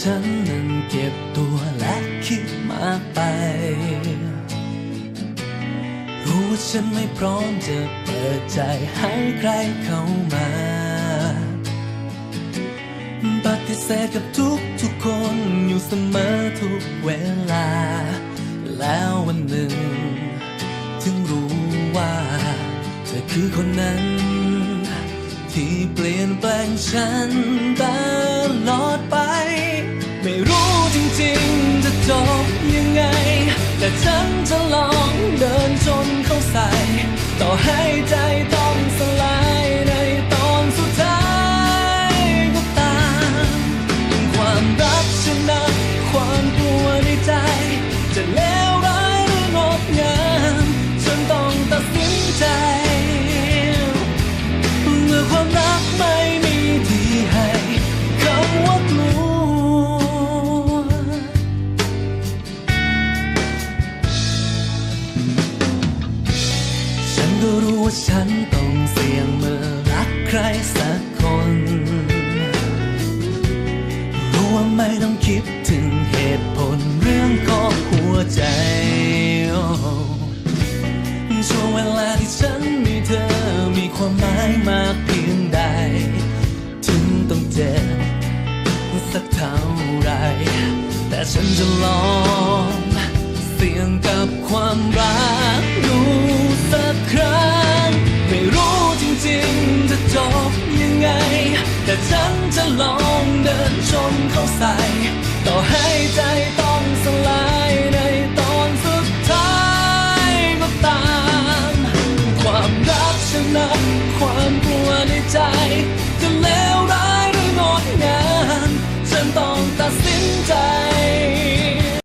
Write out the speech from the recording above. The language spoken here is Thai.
ฉันนั้นเก็บตัวและคิดมากไป รู้ว่าฉันไม่พร้อมจะเปิดใจให้ใครเข้ามาปฏิเสธกับทุกทุกๆคนอยู่เสมอทุกเวลา แล้ววันหนึ่ง ถึงรู้ว่าเธอคือคนนั้น ที่เปลี่ยนแปลงฉันตล แต่ ก็รู้ว่าฉันต้องเสี่ยงเมื่อรักใครสักคน รู้ว่าไม่ต้องคิดถึงเหตุผลเรื่องของหัวใจ ช่วงเวลาที่ฉันมีเธอมีความหมายมากเพียงใด ถึงต้องเจ็บสักเท่าไร แต่ฉันจะลองเสี่ยงกับความรัก ต่อให้ใจต้องสลายในตอนสุดท้ายก็ตาม ความรักชนะความกลัวในใจ